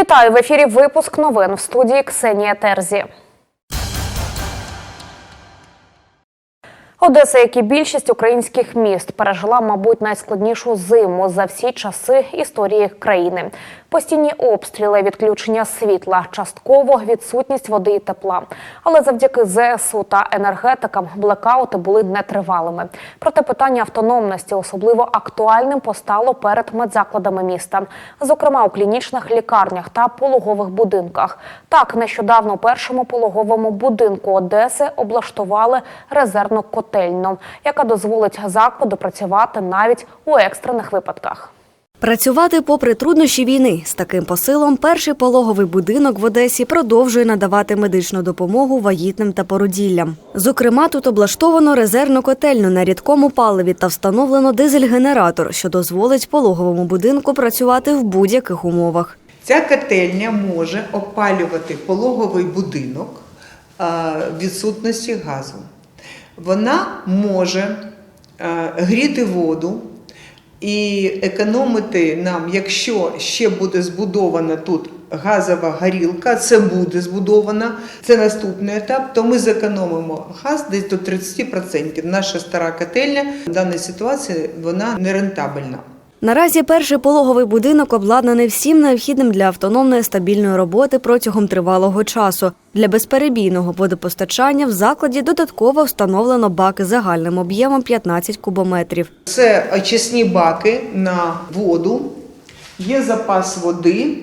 Вітаю в ефірі. Випуск новин в студії Ксенія Терзі. Одеса, як і більшість українських міст, пережила, мабуть, найскладнішу зиму за всі часи історії країни. Постійні обстріли, відключення світла, частково відсутність води і тепла. Але завдяки ЗСУ та енергетикам блекаути були нетривалими. Проте питання автономності особливо актуальним постало перед медзакладами міста, зокрема у клінічних лікарнях та пологових будинках. Так, нещодавно першому пологовому будинку Одеси облаштували резервну котельну, яка дозволить закладу працювати навіть у екстрених випадках. Працювати попри труднощі війни з таким посилом, перший пологовий будинок в Одесі продовжує надавати медичну допомогу вагітним та породіллям. Зокрема, тут облаштовано резервну котельну на рідкому паливі та встановлено дизель-генератор, що дозволить пологовому будинку працювати в будь-яких умовах. Ця котельня може опалювати пологовий будинок е, відсутності газу. Вона може е, гріти воду і економити нам, якщо ще буде збудована тут газова горілка, це буде збудована, це наступний етап, то ми зекономимо газ десь до 30%. Наша стара котельня в даній ситуації вона нерентабельна. Наразі перший пологовий будинок обладнаний всім необхідним для автономної стабільної роботи протягом тривалого часу. Для безперебійного водопостачання в закладі додатково встановлено баки загальним об'ємом 15 кубометрів. Це очисні баки на воду, є запас води.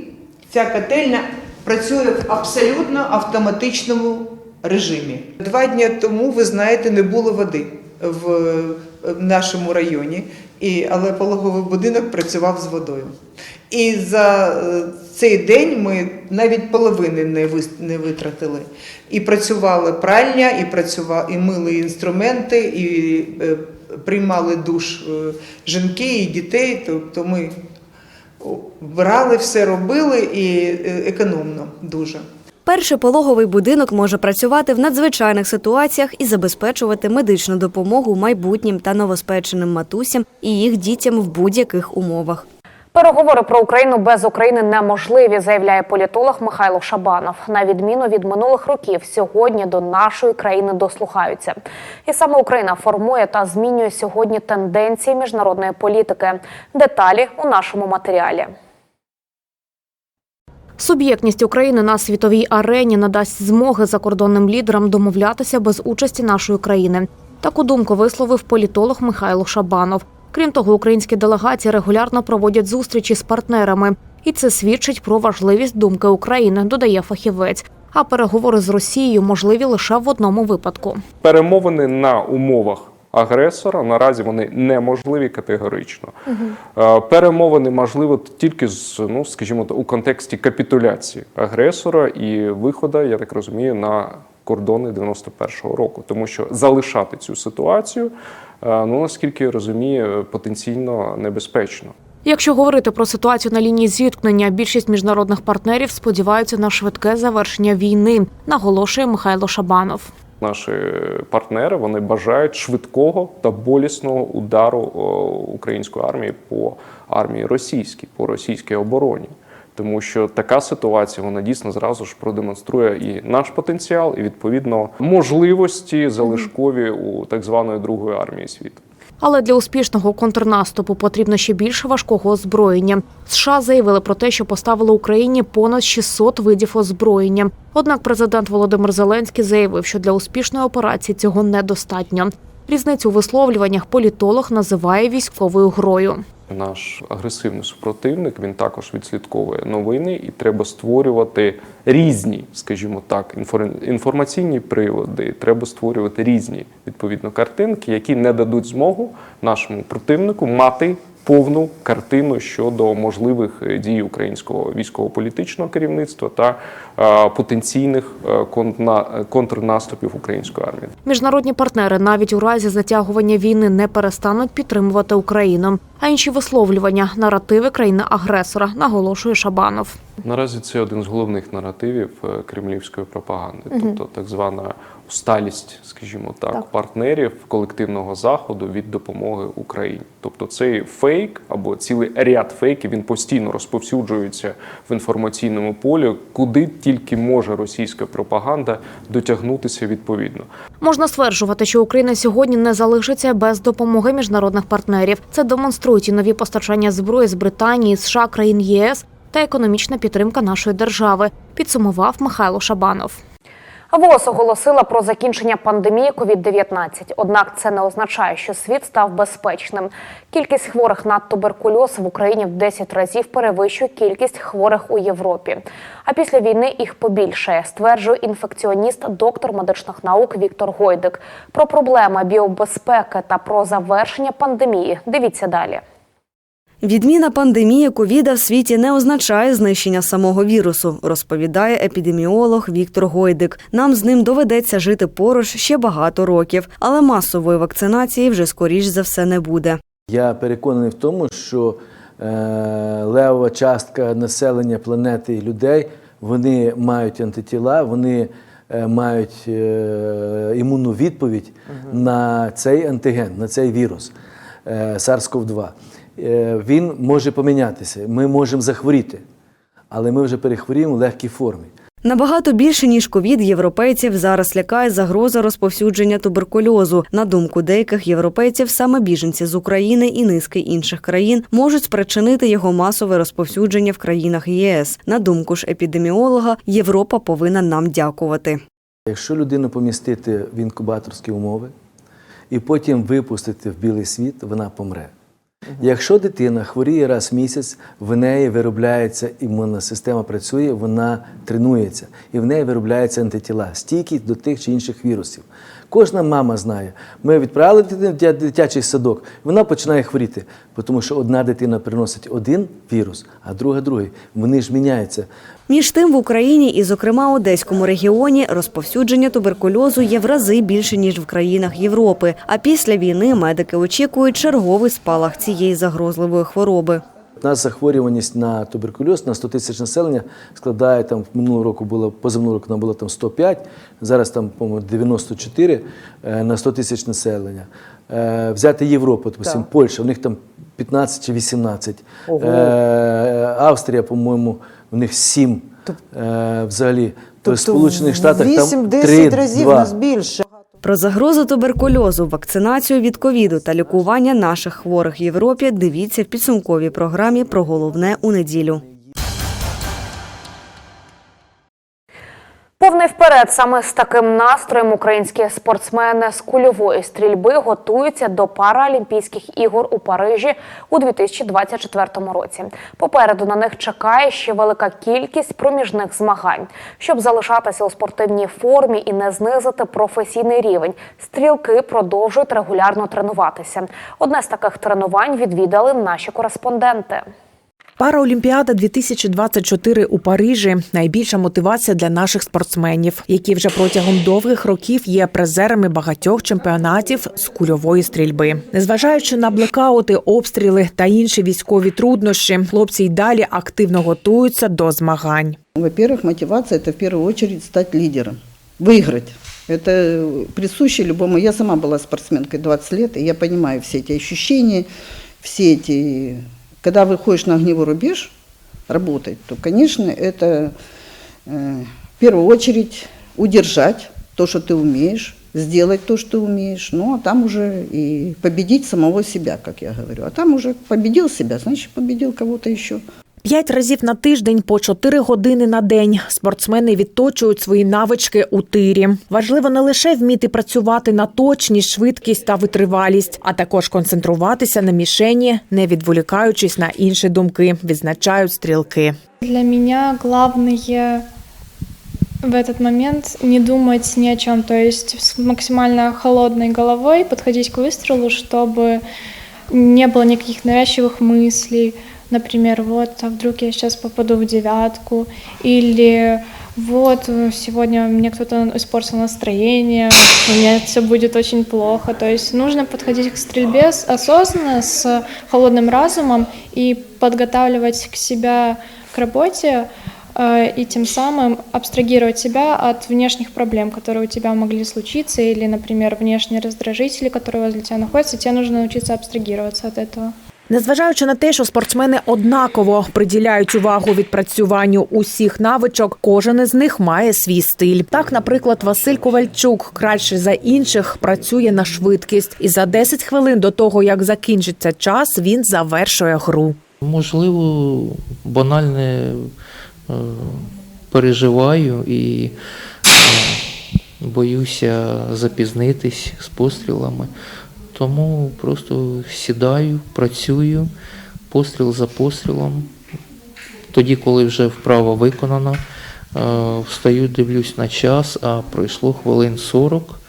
Ця котельня працює в абсолютно автоматичному режимі. Два дні тому, ви знаєте, не було води в, нашому районі, і, але пологовий будинок працював з водою. І за е, цей день ми навіть половини не не витратили. І працювала пральня, і працювали, і мили інструменти, і е, приймали душ е, жінки і дітей. Тобто ми вбирали все, робили і економно дуже. Перший пологовий будинок може працювати в надзвичайних ситуаціях і забезпечувати медичну допомогу майбутнім та новоспеченим матусям і їх дітям в будь-яких умовах. Переговори про Україну без України неможливі, заявляє політолог Михайло Шабанов. На відміну від минулих років, сьогодні до нашої країни дослухаються. І саме Україна формує та змінює сьогодні тенденції міжнародної політики. Деталі у нашому матеріалі. Суб'єктність України на світовій арені надасть змоги закордонним лідерам домовлятися без участі нашої країни. Таку думку висловив політолог Михайло Шабанов. Крім того, українські делегації регулярно проводять зустрічі з партнерами, і це свідчить про важливість думки України, додає фахівець. А переговори з Росією можливі лише в одному випадку. перемовини на умовах агресора наразі вони неможливі категорично. Е, Перемовини можливо тільки з ну, скажімо, у контексті капітуляції агресора і виходу, я так розумію, на кордони 91-го року, тому що залишати цю ситуацію, е, ну наскільки я розумію, потенційно небезпечно. Якщо говорити про ситуацію на лінії зіткнення, більшість міжнародних партнерів сподіваються на швидке завершення війни, наголошує Михайло Шабанов. Наші партнери вони бажають швидкого та болісного удару української армії по армії російській, по російській обороні. Тому що така ситуація вона дійсно зразу ж продемонструє і наш потенціал, і відповідно можливості залишкові у так званої другої армії світу. Але для успішного контрнаступу потрібно ще більше важкого озброєння. США заявили про те, що поставили Україні понад 600 видів озброєння. Однак президент Володимир Зеленський заявив, що для успішної операції цього недостатньо. Різницю у висловлюваннях політолог називає військовою грою. Наш агресивний супротивник він також відслідковує новини, і треба створювати різні, скажімо так, інфор- інформаційні приводи. Треба створювати різні відповідно картинки, які не дадуть змогу нашому противнику мати повну картину щодо можливих е, дій українського військово-політичного керівництва та е, потенційних е, контрнаступів української армії. Міжнародні партнери навіть у разі затягування війни не перестануть підтримувати Україну. А інші висловлювання наративи країни-агресора наголошує Шабанов. Наразі це один з головних наративів е, кремлівської пропаганди, тобто так звана усталість, скажімо так, партнерів колективного заходу від допомоги Україні. Тобто цей фейк або цілий ряд фейків він постійно розповсюджується в інформаційному полі, куди тільки може російська пропаганда дотягнутися відповідно. Можна стверджувати, що Україна сьогодні не залишиться без допомоги міжнародних партнерів. Це демонструють і нові постачання зброї з Британії, США, країн ЄС та економічна підтримка нашої держави. Підсумував Михайло Шабанов. ВОЗ оголосила про закінчення пандемії COVID-19. Однак це не означає, що світ став безпечним. Кількість хворих на туберкульоз в Україні в 10 разів перевищує кількість хворих у Європі. А після війни їх побільшає, стверджує інфекціоніст, доктор медичних наук Віктор Гойдик. Про проблеми біобезпеки та про завершення пандемії. Дивіться далі. Відміна пандемії ковіда в світі не означає знищення самого вірусу, розповідає епідеміолог Віктор Гойдик. Нам з ним доведеться жити поруч ще багато років, але масової вакцинації вже скоріш за все не буде. Я переконаний в тому, що е, левова частка населення планети і людей вони мають антитіла, вони е, мають е, імунну відповідь на цей антиген, на цей вірус е, SARS-CoV-2. Е, він може помінятися. Ми можемо захворіти, але ми вже перехворіємо в легкій формі. Набагато більше ніж ковід європейців зараз лякає загроза розповсюдження туберкульозу. На думку деяких європейців, саме біженці з України і низки інших країн можуть спричинити його масове розповсюдження в країнах ЄС. На думку ж епідеміолога, Європа повинна нам дякувати. Якщо людину помістити в інкубаторські умови і потім випустити в білий світ, вона помре. Якщо дитина хворіє раз в місяць, в неї виробляється імунна система працює, вона тренується, і в неї виробляються антитіла, стійкість до тих чи інших вірусів. Кожна мама знає, ми відправили дитину в дитячий садок, вона починає хворіти, тому що одна дитина приносить один вірус, а друга другий. Вони ж міняються. Між тим в Україні і, зокрема, Одеському регіоні розповсюдження туберкульозу є в рази більше ніж в країнах Європи. А після війни медики очікують черговий спалах цієї загрозливої хвороби. У нас захворюваність на туберкульоз на 100 тисяч населення складає там минулого року було позаминулого року нам було там 105, зараз там по-моєму 94 е, на 100 тисяч населення. Е, Взяти Європу, допустим, Польща, у них там 15 чи 18. Е, Австрія, по-моєму, у них 7 е, взагалі. То в Сполучених Штатах там 8-10 разів 2. нас більше. Про загрозу туберкульозу, вакцинацію від ковіду та лікування наших хворих в Європі дивіться в підсумковій програмі про головне у неділю. Повний вперед саме з таким настроєм українські спортсмени з кульової стрільби готуються до Паралімпійських ігор у Парижі у 2024 році. Попереду на них чекає ще велика кількість проміжних змагань. Щоб залишатися у спортивній формі і не знизити професійний рівень, стрілки продовжують регулярно тренуватися. Одне з таких тренувань відвідали наші кореспонденти. Параолімпіада 2024 у Парижі найбільша мотивація для наших спортсменів, які вже протягом довгих років є призерами багатьох чемпіонатів з кульової стрільби. Незважаючи на блекаути, обстріли та інші військові труднощі, хлопці й далі активно готуються до змагань. Во-первых, мотивация – это в первую очередь стать лидером, выиграть. Это присуще любому. Я сама была спортсменкой 20 лет, и я понимаю все эти ощущения, все эти... Когда выходишь на огневой рубеж работать, то, конечно, это э, в первую очередь удержать то, что ты умеешь, сделать то, что ты умеешь, ну, а там уже и победить самого себя, как я говорю. А там уже победил себя, значит, победил кого-то еще. П'ять разів на тиждень по чотири години на день спортсмени відточують свої навички у тирі. Важливо не лише вміти працювати на точність, швидкість та витривалість, а також концентруватися на мішені, не відволікаючись на інші думки, відзначають стрілки. Для меня главное в этот момент не думать ни о чем, то есть с максимально холодной головой подходить к выстрелу, чтобы не было никаких навязчивых мыслей, например, вот, а вдруг я сейчас попаду в девятку, или вот, сегодня мне кто-то испортил настроение, у меня все будет очень плохо. То есть нужно подходить к стрельбе осознанно, с холодным разумом и подготавливать к себя к работе э, и тем самым абстрагировать себя от внешних проблем, которые у тебя могли случиться, или, например, внешние раздражители, которые возле тебя находятся, тебе нужно научиться абстрагироваться от этого. Незважаючи на те, що спортсмени однаково приділяють увагу відпрацюванню усіх навичок, кожен із них має свій стиль. Так, наприклад, Василь Ковальчук краще за інших працює на швидкість, і за 10 хвилин до того, як закінчиться час, він завершує гру. Можливо, банальне е, переживаю і е, боюся запізнитись з пострілами. Тому просто сідаю, працюю, постріл за пострілом. Тоді, коли вже вправа виконана, е, встаю, дивлюсь на час, а пройшло хвилин 40 е,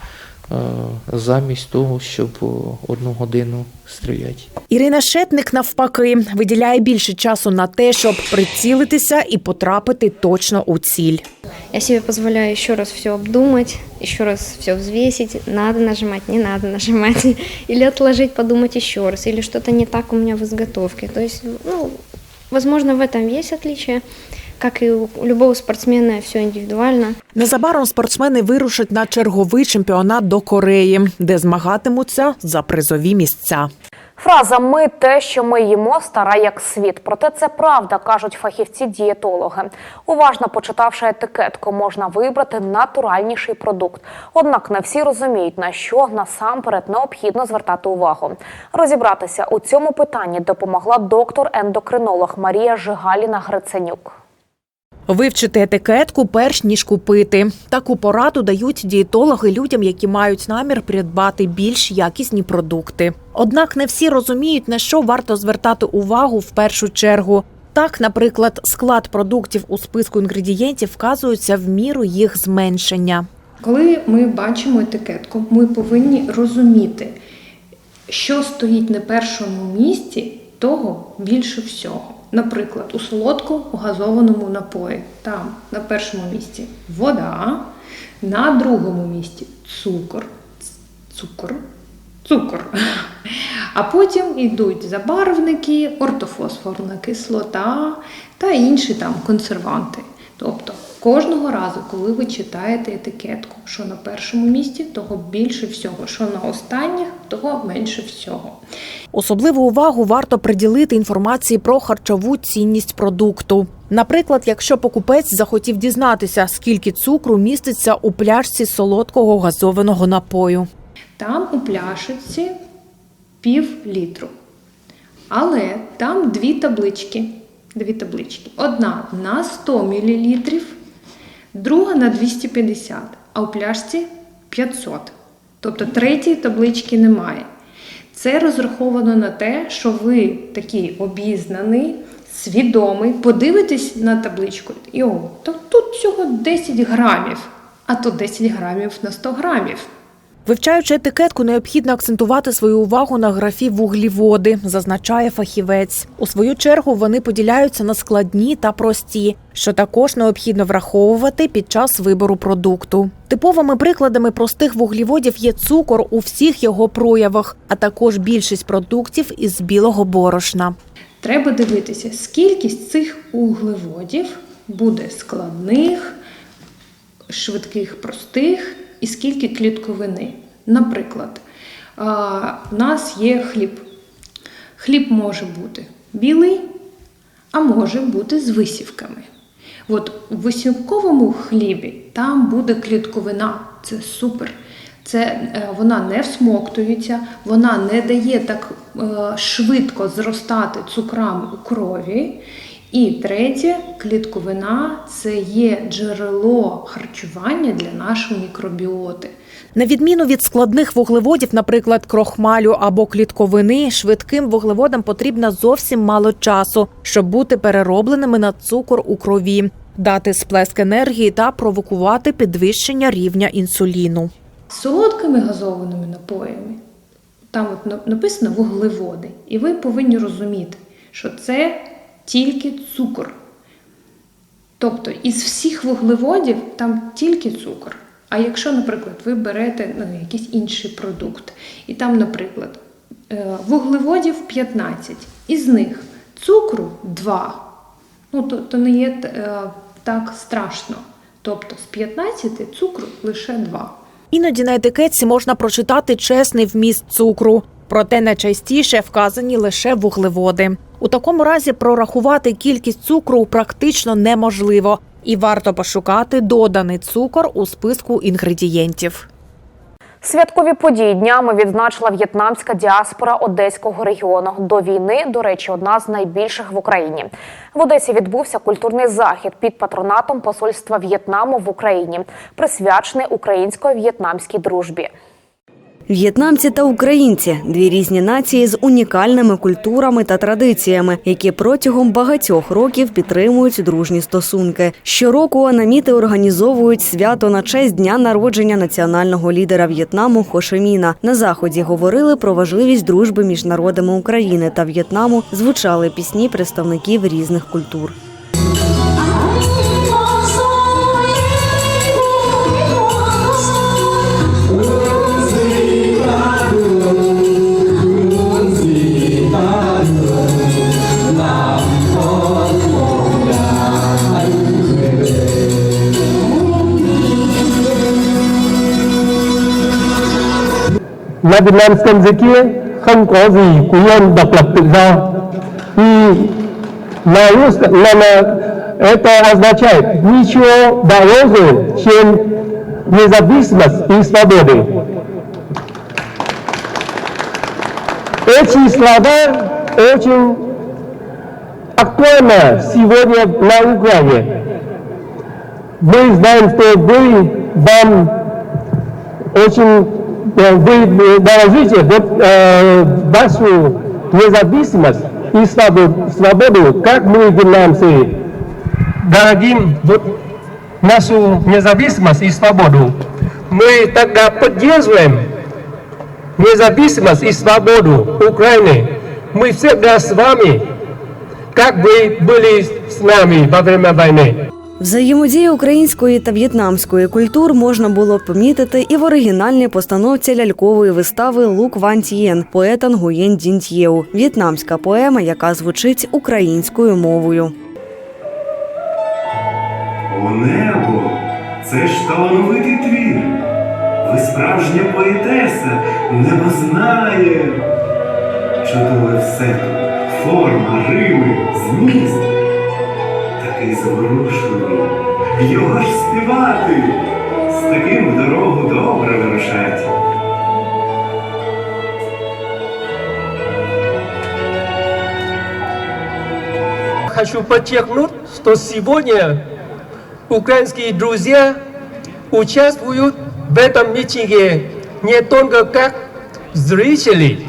замість того, щоб е, одну годину стріляти. Ірина Шетник навпаки виділяє більше часу на те, щоб прицілитися і потрапити точно у ціль. Я себе позволяю еще раз все обдумать, еще раз все взвесить, надо нажимать, не надо нажимать, или отложить, подумать еще раз, или что-то не так у меня в изготовке. То есть, ну, возможно, в этом есть отличие. Как и у любого спортсмена, все индивидуально. Незабаром спортсмени вирушать на черговий чемпіонат до Кореї, де змагатимуться за призові місця. Фраза Ми те, що ми їмо, стара як світ. Проте це правда, кажуть фахівці-дієтологи. Уважно почитавши етикетку, можна вибрати натуральніший продукт. Однак не всі розуміють, на що насамперед необхідно звертати увагу. Розібратися у цьому питанні допомогла доктор-ендокринолог Марія Жигаліна Гриценюк. Вивчити етикетку перш ніж купити. Таку пораду дають дієтологи людям, які мають намір придбати більш якісні продукти. Однак не всі розуміють, на що варто звертати увагу в першу чергу. Так, наприклад, склад продуктів у списку інгредієнтів вказується в міру їх зменшення. Коли ми бачимо етикетку, ми повинні розуміти, що стоїть на першому місці, того більше всього. Наприклад, у солодку газованому напої. Там на першому місці вода, на другому місці цукор, цукор, цукор. А потім йдуть забарвники, ортофосфорна кислота та інші там консерванти. Тобто кожного разу, коли ви читаєте етикетку, що на першому місці, того більше всього, що на останніх, того менше всього. Особливу увагу варто приділити інформації про харчову цінність продукту. Наприклад, якщо покупець захотів дізнатися, скільки цукру міститься у пляшці солодкого газованого напою. Там у пляшечці пів літру. Але там дві таблички. Дві таблички. Одна на 100 мл, друга на 250, а у пляшці 500. Тобто третьої таблички немає. Це розраховано на те, що ви такий обізнаний, свідомий, подивитесь на табличку і о, то тут всього 10 грамів, а то 10 грамів на 100 грамів. Вивчаючи етикетку, необхідно акцентувати свою увагу на графі вугліводи, зазначає фахівець. У свою чергу вони поділяються на складні та прості, що також необхідно враховувати під час вибору продукту. Типовими прикладами простих вугліводів є цукор у всіх його проявах, а також більшість продуктів із білого борошна. Треба дивитися, скільки з цих углеводів буде складних, швидких, простих і скільки клітковини. Наприклад, у нас є хліб. Хліб може бути білий, а може бути з висівками. От у висівковому хлібі там буде клітковина, це супер. Це е, вона не всмоктується, вона не дає так е, швидко зростати цукрами у крові. І третє, клітковина це є джерело харчування для нашої мікробіоти. На відміну від складних вуглеводів, наприклад, крохмалю або клітковини, швидким вуглеводам потрібно зовсім мало часу, щоб бути переробленими на цукор у крові, дати сплеск енергії та провокувати підвищення рівня інсуліну. Солодкими газованими напоями там от написано вуглеводи, і ви повинні розуміти, що це тільки цукор. Тобто із всіх вуглеводів там тільки цукор. А якщо, наприклад, ви берете ну, якийсь інший продукт, і там, наприклад, е, вуглеводів 15, із них цукру 2, ну то, то не є е, так страшно. Тобто з 15 цукру лише 2. Іноді на етикетці можна прочитати чесний вміст цукру, проте найчастіше вказані лише вуглеводи. У такому разі прорахувати кількість цукру практично неможливо, і варто пошукати доданий цукор у списку інгредієнтів. Святкові події днями відзначила в'єтнамська діаспора одеського регіону. До війни, до речі, одна з найбільших в Україні. В Одесі відбувся культурний захід під патронатом посольства В'єтнаму в Україні, присвячений українсько-в'єтнамській дружбі. В'єтнамці та українці дві різні нації з унікальними культурами та традиціями, які протягом багатьох років підтримують дружні стосунки. Щороку анаміти організовують свято на честь дня народження національного лідера В'єтнаму Хошеміна. На заході говорили про важливість дружби між народами України та В'єтнаму. Звучали пісні представників різних культур. Вьетнамском языке không có gì quý hơn độc lập tự do. И на русском, на, на, это означает чем независимость и свободы. Эти слова очень актуальны сегодня на Украине. Мы знаем, что вы, вам э, вы дорожите вот, э, вашу независимость и свободу, свободу, как мы, вьетнамцы, дорогим вот нашу независимость и свободу. Мы тогда поддерживаем независимость и свободу Украины. Мы всегда с вами, как вы были с нами во время войны. Взаємодію української та в'єтнамської культур можна було помітити і в оригінальній постановці лялькової вистави Лук Ван Тієн поета Нгуєн Дінтьєу. В'єтнамська поема, яка звучить українською мовою. О небо, це ж талановитий твір. Ви справжня поетеса, небо знає. Чудове все форма, рими, зміст. Такий зворушливий. Його ж співати. З таким в дорогу добре вирушать. Хочу подчеркнуть, что сегодня украинские друзья участвуют в этом митинге не только как зрители,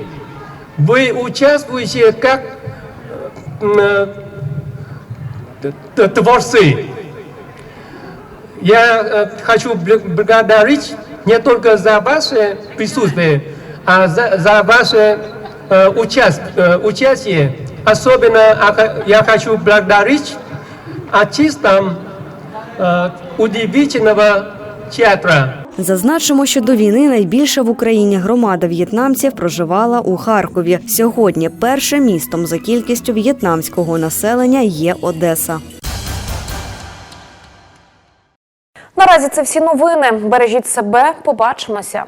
вы участвуете как творцы. Я э, хочу бл- благодарить не только за ваше присутствие, а за, за ваше э, участ- э, участие. Особенно а ха- я хочу благодарить артистам э, удивительного театра. Зазначимо, що до війни найбільша в Україні громада в'єтнамців проживала у Харкові. Сьогодні першим містом за кількістю в'єтнамського населення є Одеса. Наразі це всі новини. Бережіть себе. Побачимося.